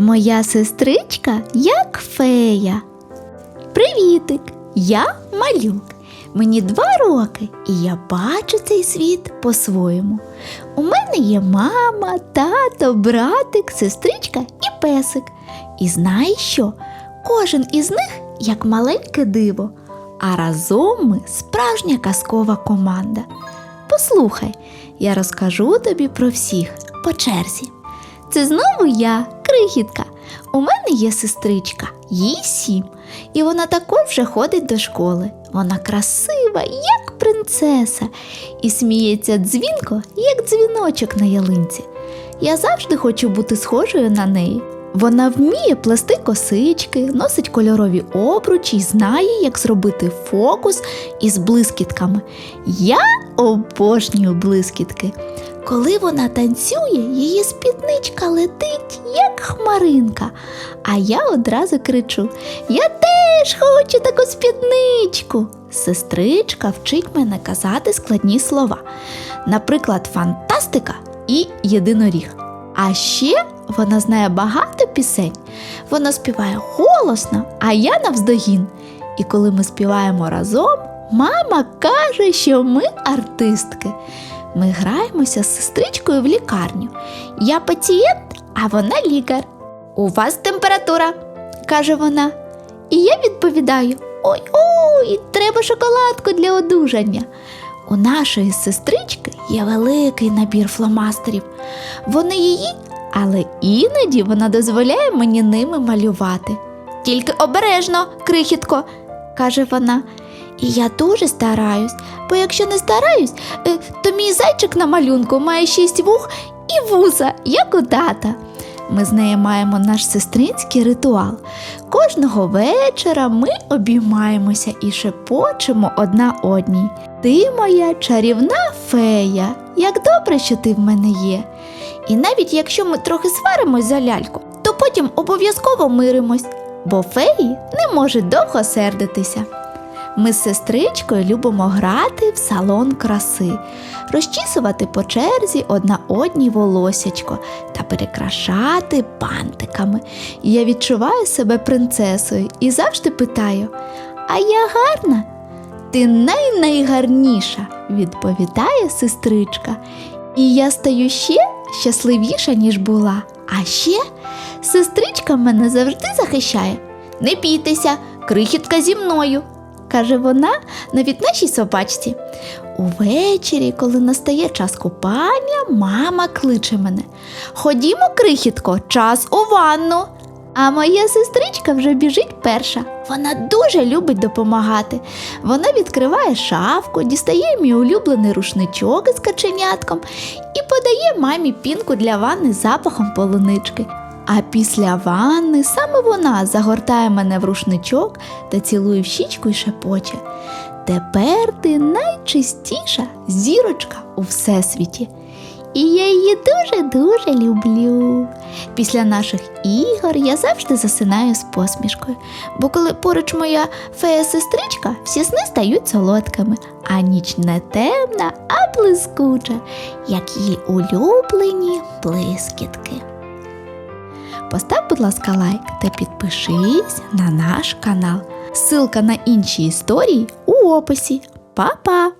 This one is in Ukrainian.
Моя сестричка як фея. Привітик! Я малюк. Мені два роки, і я бачу цей світ по-своєму. У мене є мама, тато, братик, сестричка і песик. І знаєш що? Кожен із них як маленьке диво, а разом ми справжня казкова команда. Послухай, я розкажу тобі про всіх по черзі. Це знову я, крихітка. У мене є сестричка, їй сім, і вона також вже ходить до школи. Вона красива, як принцеса, і сміється дзвінко, як дзвіночок на ялинці. Я завжди хочу бути схожою на неї. Вона вміє плести косички, носить кольорові обручі і знає, як зробити фокус із блискітками. Я обожнюю блискітки. Коли вона танцює, її спідничка летить, як хмаринка. А я одразу кричу: Я теж хочу таку спідничку. Сестричка вчить мене казати складні слова. Наприклад, фантастика і єдиноріг. А ще вона знає багато пісень. Вона співає голосно, а я навздогін. І коли ми співаємо разом, мама каже, що ми артистки. Ми граємося з сестричкою в лікарню. Я пацієнт, а вона лікар. У вас температура, каже вона. І я відповідаю: Ой, ой, треба шоколадку для одужання. У нашої сестрички є великий набір фломастерів. Вони її, але іноді вона дозволяє мені ними малювати. Тільки обережно, крихітко, каже вона. І я дуже стараюсь, бо якщо не стараюсь, е, то мій зайчик на малюнку має шість вух і вуса, як у тата. Ми з нею маємо наш сестринський ритуал. Кожного вечора ми обіймаємося і шепочемо одна одній. Ти моя чарівна фея, як добре, що ти в мене є. І навіть якщо ми трохи сваримось за ляльку, то потім обов'язково миримось, бо феї не можуть довго сердитися. Ми з сестричкою любимо грати в салон краси, розчісувати по черзі одна одній волосячко та перекрашати бантиками. Я відчуваю себе принцесою і завжди питаю: А я гарна? Ти най-найгарніша, відповідає сестричка. І я стаю ще щасливіша, ніж була. А ще сестричка мене завжди захищає. Не бійтеся, крихітка зі мною, каже вона навіть нашій собачці. Увечері, коли настає час купання, мама кличе мене. Ходімо, крихітко, час у ванну. А моя сестричка вже біжить перша. Вона дуже любить допомагати. Вона відкриває шафку, дістає мій улюблений рушничок із каченятком і подає мамі пінку для ванни запахом полунички. А після ванни саме вона загортає мене в рушничок та цілує в щічку і шепоче. Тепер ти найчистіша зірочка у всесвіті. І я її дуже-дуже люблю. Після наших ігор я завжди засинаю з посмішкою, бо коли поруч моя фея-сестричка, всі сни стають солодкими, а ніч не темна, а блискуча, як її улюблені блискітки. Постав, будь ласка, лайк та підпишись на наш канал. Ссылка на інші історії у описі. Па-па!